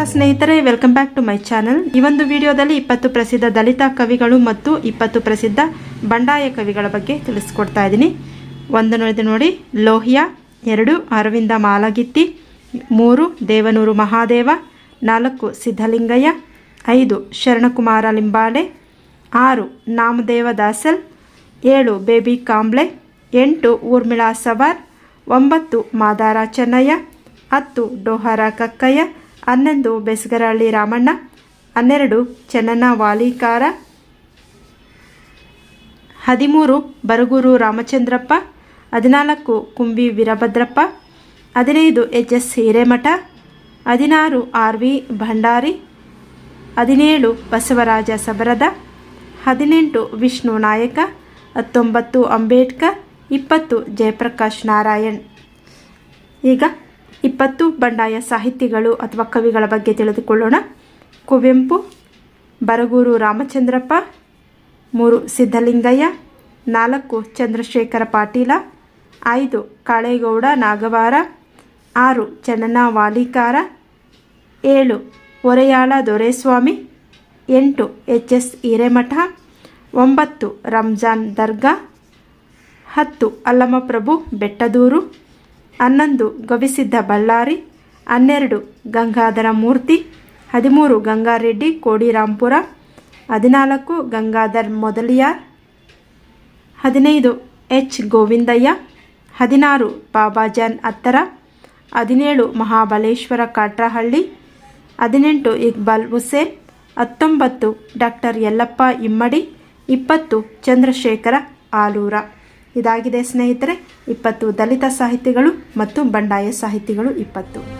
ನಮಸ್ಕಾರ ಸ್ನೇಹಿತರೆ welcome back to my channel ಈ ಒಂದು ವಿಡಿಯೋದಲ್ಲಿ ಇಪ್ಪತ್ತು ಪ್ರಸಿದ್ಧ ದಲಿತ ಕವಿಗಳು ಮತ್ತು ಇಪ್ಪತ್ತು ಪ್ರಸಿದ್ಧ ಬಂಡಾಯ ಕವಿಗಳ ಬಗ್ಗೆ ತಿಳಿಸ್ಕೊಡ್ತಾ ಇದ್ದೀನಿ. ಒಂದು ನೋಡಿ ನೋಡಿ, ಲೋಹಿಯಾ, ಎರಡು, ಅರವಿಂದ ಮಾಲಗಿತ್ತಿ, ಮೂರು, ದೇವನೂರು ಮಹಾದೇವ, ನಾಲ್ಕು, ಸಿದ್ಧಲಿಂಗಯ್ಯ, ಐದು, ಶರಣಕುಮಾರ ಲಿಂಬಾಳೆ, ಆರು, ನಾಮದೇವ ದಾಸಲ್, ಏಳು, ಬೇಬಿ ಕಾಂಬ್ಳೆ, ಎಂಟು, ಊರ್ಮಿಳಾ ಸವಾರ್, ಒಂಬತ್ತು, ಮಾದಾರ ಚೆನ್ನಯ್ಯ, ಹತ್ತು, ಡೋಹರ ಕಕ್ಕಯ್ಯ ಹನ್ನೊಂದು, ಬೆಸ್ಗರಹಳ್ಳಿ ರಾಮಣ್ಣ. ಹನ್ನೆರಡು, ಚೆನ್ನಣ್ಣ ವಾಲಿಕಾರ. ಹದಿಮೂರು, ಬರಗೂರು ರಾಮಚಂದ್ರಪ್ಪ. ಹದಿನಾಲ್ಕು, ಕುಂಬಿ ವೀರಭದ್ರಪ್ಪ. ಹದಿನೈದು, ಎಚ್ ಎಸ್ ಹಿರೇಮಠ. ಹದಿನಾರು, ಆರ್ ವಿ ಭಂಡಾರಿ. ಹದಿನೇಳು, ಬಸವರಾಜ ಸಬರದ. ಹದಿನೆಂಟು, ವಿಷ್ಣು ನಾಯಕ. ಹತ್ತೊಂಬತ್ತು, ಅಂಬೇಡ್ಕರ್. ಇಪ್ಪತ್ತು, ಜಯಪ್ರಕಾಶ್ ನಾರಾಯಣ್. ಈಗ ಇಪ್ಪತ್ತು ಬಂಡಾಯ ಸಾಹಿತಿಗಳು ಅಥವಾ ಕವಿಗಳ ಬಗ್ಗೆ ತಿಳಿದುಕೊಳ್ಳೋಣ. ಕುವೆಂಪು, ಬರಗೂರು ರಾಮಚಂದ್ರಪ್ಪ, ಮೂರು ಸಿದ್ಧಲಿಂಗಯ್ಯ, ನಾಲ್ಕು ಚಂದ್ರಶೇಖರ ಪಾಟೀಲ, ಐದು ಕಾಳೇಗೌಡ ನಾಗವಾರ, ಆರು ಚನ್ನನ ವಾಲಿಕಾರ, ಏಳು ಒರೆಯಾಳ ದೊರೆಸ್ವಾಮಿ, ಎಂಟು ಎಚ್ ಎಸ್ ಹಿರೇಮಠ, ಒಂಬತ್ತು ರಂಜಾನ್ ದರ್ಗಾ, ಹತ್ತು ಅಲ್ಲಮಪ್ರಭು ಬೆಟ್ಟದೂರು ಹನ್ನೊಂದು ಗವಿಸಿದ್ಧ ಬಳ್ಳಾರಿ, ಹನ್ನೆರಡು ಗಂಗಾಧರ ಮೂರ್ತಿ, ಹದಿಮೂರು ಗಂಗಾರೆಡ್ಡಿ ಕೋಡಿರಾಂಪುರ, ಹದಿನಾಲ್ಕು ಗಂಗಾಧರ್ ಮೊದಲಿಯಾರ್, ಹದಿನೈದು ಎಚ್ ಗೋವಿಂದಯ್ಯ, ಹದಿನಾರು ಬಾಬಾಜಾನ್ ಅತ್ತರ, ಹದಿನೇಳು ಮಹಾಬಲೇಶ್ವರ ಕಾಟ್ರಹಳ್ಳಿ, ಹದಿನೆಂಟು ಇಕ್ಬಾಲ್ ಹುಸೇನ್, ಹತ್ತೊಂಬತ್ತು ಡಾಕ್ಟರ್ ಯಲ್ಲಪ್ಪ ಇಮ್ಮಡಿ, ಇಪ್ಪತ್ತು ಚಂದ್ರಶೇಖರ ಆಲೂರ. ಇದಾಗಿದೆ ಸ್ನೇಹಿತರೆ. ಇಪ್ಪತ್ತು ದಲಿತ ಸಾಹಿತಿಗಳು ಮತ್ತು ಬಂಡಾಯ ಸಾಹಿತಿಗಳು ಇಪ್ಪತ್ತು.